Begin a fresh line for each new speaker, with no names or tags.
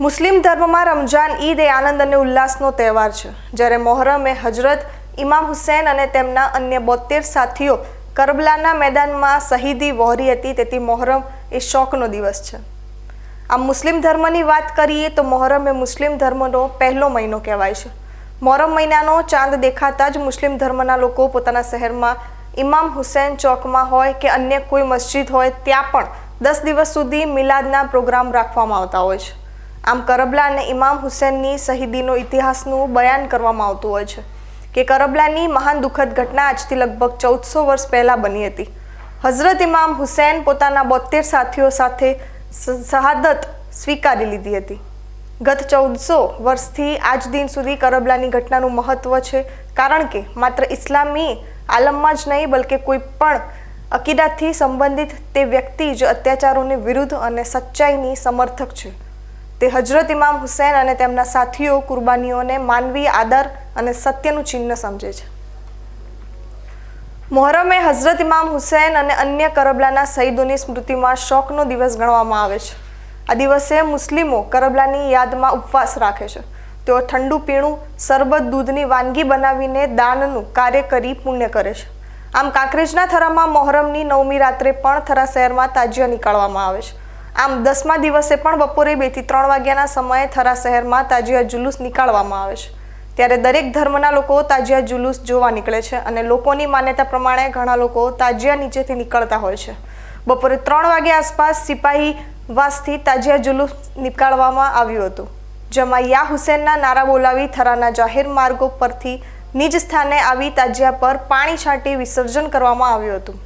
મુસ્લિમ ધર્મમાં રમજાન ઈદ એ આનંદ અને ઉલ્લાસનો તહેવાર છે. જ્યારે મોહરમ એ હજરત ઇમામ હુસૈન અને તેમના અન્ય બોતેર સાથીઓ કરબલાના મેદાનમાં શહીદી વહોરી હતી, તેથી મોહરમ એ શોકનો દિવસ છે. આમ મુસ્લિમ ધર્મની વાત કરીએ તો મોહરમ એ મુસ્લિમ ધર્મનો પહેલો મહિનો કહેવાય છે. મોહરમ મહિનાનો ચાંદ દેખાતા જ મુસ્લિમ ધર્મના લોકો પોતાના શહેરમાં ઇમામ હુસૈન ચોકમાં હોય કે અન્ય કોઈ મસ્જિદ હોય, ત્યાં પણ દસ દિવસ સુધી મિલાદના પ્રોગ્રામ રાખવામાં આવતા હોય છે. આમ કરબલા અને ઇમામ હુસૈનની શહીદીનો ઇતિહાસનું બયાન કરવામાં આવતું હોય છે કે કરબલાની મહાન દુઃખદ ઘટના આજથી લગભગ ચૌદસો વર્ષ પહેલાં બની હતી. હઝરત ઇમામ હુસૈન પોતાના બોતેર સાથીઓ સાથે શહાદત સ્વીકારી લીધી હતી. ગત ચૌદસો વર્ષથી આજ દિન સુધી કરબલાની ઘટનાનું મહત્ત્વ છે કારણ કે માત્ર ઇસ્લામી આલમમાં જ નહીં, બલકે કોઈ પણ અકીદાથી સંબંધિત તે વ્યક્તિ જ અત્યાચારોની વિરુદ્ધ અને સચ્ચાઈની સમર્થક છે. તે હજરત ઇમામ હુસૈન અને તેમના સાથીઓ, કુરબાનીઓને માનવી આદર અને સત્યનું ચિહ્ન સમજે છે. મોહરમ એ હઝરત ઇમામ હુસૈન અને અન્ય કરબલાના શહીદોની સ્મૃતિમાં શોકનો દિવસ ગણવામાં આવે છે. આ દિવસે મુસ્લિમો કરબલાની યાદમાં ઉપવાસ રાખે છે. તેઓ ઠંડુ પીણું, શરબત, દૂધની વાનગી બનાવીને દાનનું કાર્ય કરી પુણ્ય કરે છે. આમ કાંકરેજના થરામાં મોહરમની નવમી રાત્રે પણ થરા શહેરમાં તાજિયા નીકાળવામાં આવે છે. આમ દસમા દિવસે પણ બપોરે બેથી ત્રણ વાગ્યાના સમયે થરા શહેરમાં તાજિયા જુલુસ નીકાળવામાં આવે છે. ત્યારે દરેક ધર્મના લોકો તાજિયા જુલુસ જોવા નીકળે છે અને લોકોની માન્યતા પ્રમાણે ઘણા લોકો તાજિયા નીચેથી નીકળતા હોય છે. બપોરે ત્રણ વાગ્યા આસપાસ સિપાહી વાસથી તાજિયા જુલુસ નીકાળવામાં આવ્યું હતું. જેમાં યા હુસેનના નારા બોલાવી થરાના જાહેર માર્ગો પરથી નિજ સ્થાને આવી તાજિયા પર પાણી છાંટી વિસર્જન કરવામાં આવ્યું હતું.